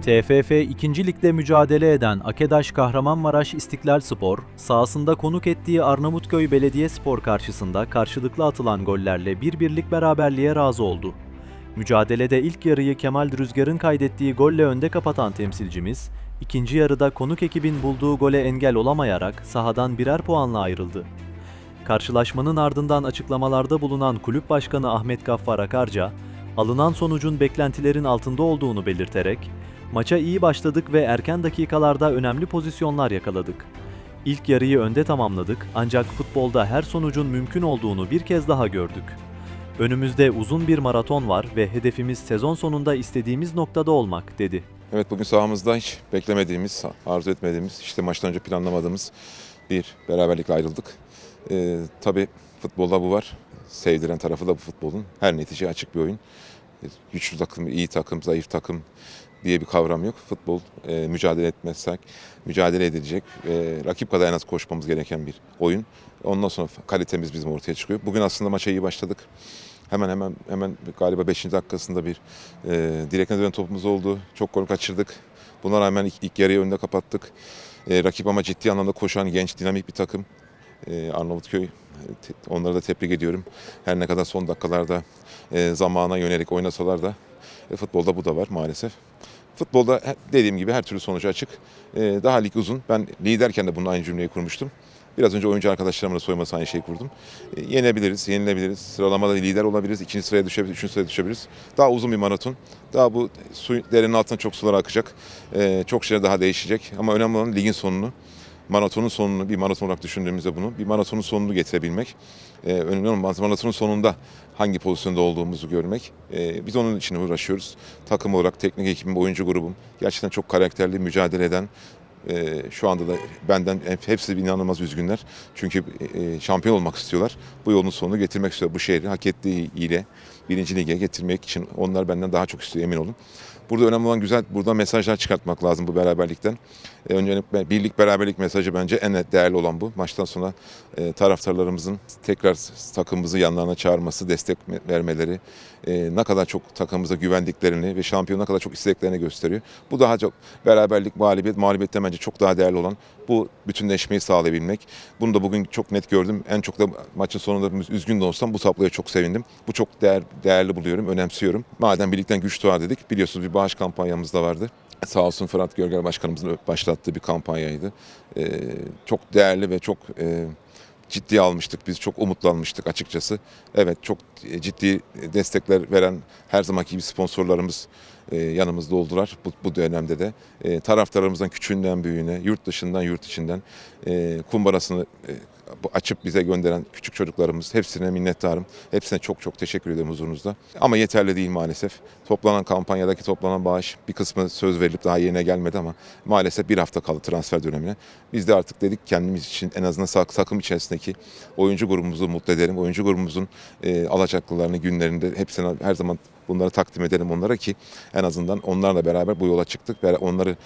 TFF 2. Lig'de mücadele eden Akedaş Kahramanmaraş İstiklal Spor, sahasında konuk ettiği Arnavutköy Belediyespor karşısında karşılıklı atılan gollerle bir birlik beraberliğe razı oldu. Mücadelede ilk yarıyı Kemal Rüzgar'ın kaydettiği golle önde kapatan temsilcimiz, ikinci yarıda konuk ekibin bulduğu gole engel olamayarak sahadan birer puanla ayrıldı. Karşılaşmanın ardından açıklamalarda bulunan kulüp başkanı Ahmet Gaffar Akarca, alınan sonucun beklentilerin altında olduğunu belirterek, maça iyi başladık ve erken dakikalarda önemli pozisyonlar yakaladık. İlk yarıyı önde tamamladık ancak futbolda her sonucun mümkün olduğunu bir kez daha gördük. Önümüzde uzun bir maraton var ve hedefimiz sezon sonunda istediğimiz noktada olmak, dedi. Evet bugün sahamızda hiç beklemediğimiz, arzu etmediğimiz, işte maçtan önce planlamadığımız bir beraberlikle ayrıldık. Ee, tabii futbolda bu var. Sevdiren tarafı da bu futbolun. Her netice açık bir oyun. Güçlü takım, iyi takım, zayıf takım diye bir kavram yok. Futbol e, mücadele etmezsek mücadele edilecek, e, rakip kadar en az koşmamız gereken bir oyun. Ondan sonra kalitemiz bizim ortaya çıkıyor. Bugün aslında maça iyi başladık. Hemen hemen hemen galiba 5. dakikasında bir e, direkten dönen topumuz oldu. Çok gol kaçırdık. Buna rağmen ilk, ilk yarıyı önde kapattık. E, rakip ama ciddi anlamda koşan genç dinamik bir takım. E, Arnavutköy onları da tebrik ediyorum. Her ne kadar son dakikalarda e, zamana yönelik oynasalar da e, futbolda bu da var maalesef. Futbolda dediğim gibi her türlü sonucu açık. E, daha lig uzun. Ben liderken de bunun aynı cümleyi kurmuştum. Biraz önce oyuncu arkadaşlarımla soyması aynı şeyi kurdum. Yenebiliriz, yenilebiliriz. Sıralamada lider olabiliriz. ikinci sıraya düşebiliriz, üçüncü sıraya düşebiliriz. Daha uzun bir maraton. Daha bu su derinin altına çok sular akacak. Çok şeyler daha değişecek. Ama önemli olan ligin sonunu, maratonun sonunu, bir maraton olarak düşündüğümüzde bunu, bir maratonun sonunu getirebilmek. E, önemli olan maratonun sonunda hangi pozisyonda olduğumuzu görmek. E, biz onun için uğraşıyoruz. Takım olarak, teknik ekibim, oyuncu grubum gerçekten çok karakterli, mücadele eden, ee, şu anda da benden hep- hepsi inanılmaz üzgünler. Çünkü e, şampiyon olmak istiyorlar. Bu yolun sonunu getirmek istiyor. Bu şehri hak ettiği ile birinci lige getirmek için onlar benden daha çok istiyor emin olun. Burada önemli olan güzel burada mesajlar çıkartmak lazım bu beraberlikten. E, öncelikle birlik beraberlik mesajı bence en değerli olan bu. Maçtan sonra e, taraftarlarımızın tekrar takımımızı yanlarına çağırması, destek vermeleri, e, ne kadar çok takımımıza güvendiklerini ve şampiyon ne kadar çok istediklerini gösteriyor. Bu daha çok beraberlik, mağlubiyet, mağlubiyetten bence çok daha değerli olan bu bütünleşmeyi sağlayabilmek. Bunu da bugün çok net gördüm. En çok da maçın sonunda üzgün de olsam bu tabloya çok sevindim. Bu çok değer, değerli buluyorum, önemsiyorum. Madem birlikten güç doğar dedik, biliyorsunuz bir bağış kampanyamız da vardı. Sağ olsun Fırat Görgel Başkanımızın başlattığı bir kampanyaydı. Ee, çok değerli ve çok e, ciddiye almıştık. Biz çok umutlanmıştık açıkçası. Evet çok ciddi destekler veren her zamanki gibi sponsorlarımız e, yanımızda oldular bu, bu dönemde de. E, taraftarlarımızdan küçüğünden büyüğüne, yurt dışından yurt içinden e, kumbarasını e, bu açıp bize gönderen küçük çocuklarımız hepsine minnettarım. Hepsine çok çok teşekkür ederim huzurunuzda. Ama yeterli değil maalesef. Toplanan kampanyadaki toplanan bağış bir kısmı söz verilip daha yerine gelmedi ama maalesef bir hafta kaldı transfer dönemine. Biz de artık dedik kendimiz için en azından takım içerisindeki oyuncu grubumuzu mutlu edelim. Oyuncu grubumuzun e, alacaklılarını günlerinde hepsine her zaman bunları takdim edelim onlara ki en azından onlarla beraber bu yola çıktık ve onlarla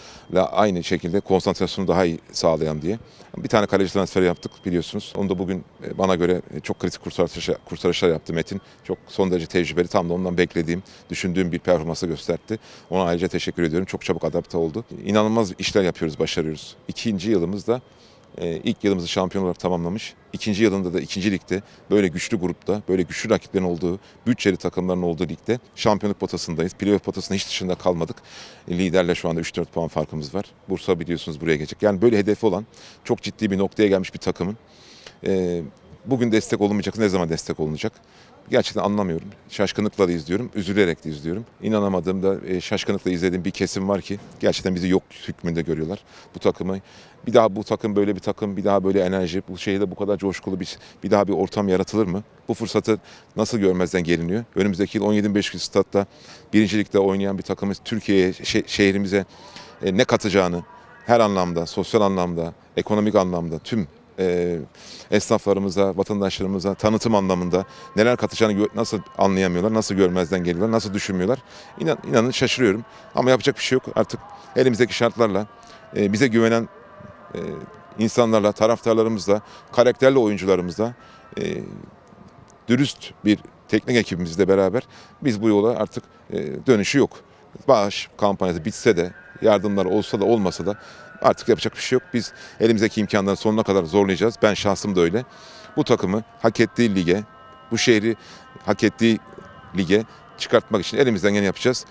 aynı şekilde konsantrasyonu daha iyi sağlayan diye. Bir tane kaleci transferi yaptık biliyorsunuz. Onu da bugün e, bana göre çok kritik kurtarışlar, kurtarışlar yaptı Metin. Çok son derece tecrübeli. Tam da ondan beklediğim, düşündüğüm bir performansı gösterdi. Ona ayrıca teşekkür ediyorum. Çok çabuk adapte oldu. İnanılmaz işler yapıyoruz, başarıyoruz. İkinci yılımızda e, ilk yılımızı şampiyon olarak tamamlamış. İkinci yılında da ikinci ligde böyle güçlü grupta, böyle güçlü rakiplerin olduğu, bütçeli takımların olduğu ligde şampiyonluk potasındayız. Playoff potasında hiç dışında kalmadık. Liderle şu anda 3-4 puan farkımız var. Bursa biliyorsunuz buraya gelecek. Yani böyle hedefi olan çok ciddi bir noktaya gelmiş bir takımın e, bugün destek olunmayacak, ne zaman destek olunacak? Gerçekten anlamıyorum. Şaşkınlıkla da izliyorum, üzülerek de izliyorum. İnanamadığım da e, şaşkınlıkla izlediğim bir kesim var ki gerçekten bizi yok hükmünde görüyorlar. Bu takımı bir daha bu takım böyle bir takım, bir daha böyle enerji, bu şehirde bu kadar coşkulu bir, bir daha bir ortam yaratılır mı? Bu fırsatı nasıl görmezden geliniyor? Önümüzdeki yıl 17.500 statta birincilikte oynayan bir takımız Türkiye'ye, şe- şehrimize e, ne katacağını her anlamda, sosyal anlamda, ekonomik anlamda tüm e, esnaflarımıza, vatandaşlarımıza tanıtım anlamında neler katacağını nasıl anlayamıyorlar, nasıl görmezden geliyorlar, nasıl düşünmüyorlar. İnan, inanın şaşırıyorum. Ama yapacak bir şey yok. Artık elimizdeki şartlarla e, bize güvenen e, insanlarla, taraftarlarımızla, karakterli oyuncularımızla, e, dürüst bir teknik ekibimizle beraber biz bu yola artık e, dönüşü yok. Bağış kampanyası bitse de yardımlar olsa da olmasa da artık yapacak bir şey yok. Biz elimizdeki imkanları sonuna kadar zorlayacağız. Ben şahsım da öyle. Bu takımı hak ettiği lige, bu şehri hak ettiği lige çıkartmak için elimizden geleni yapacağız.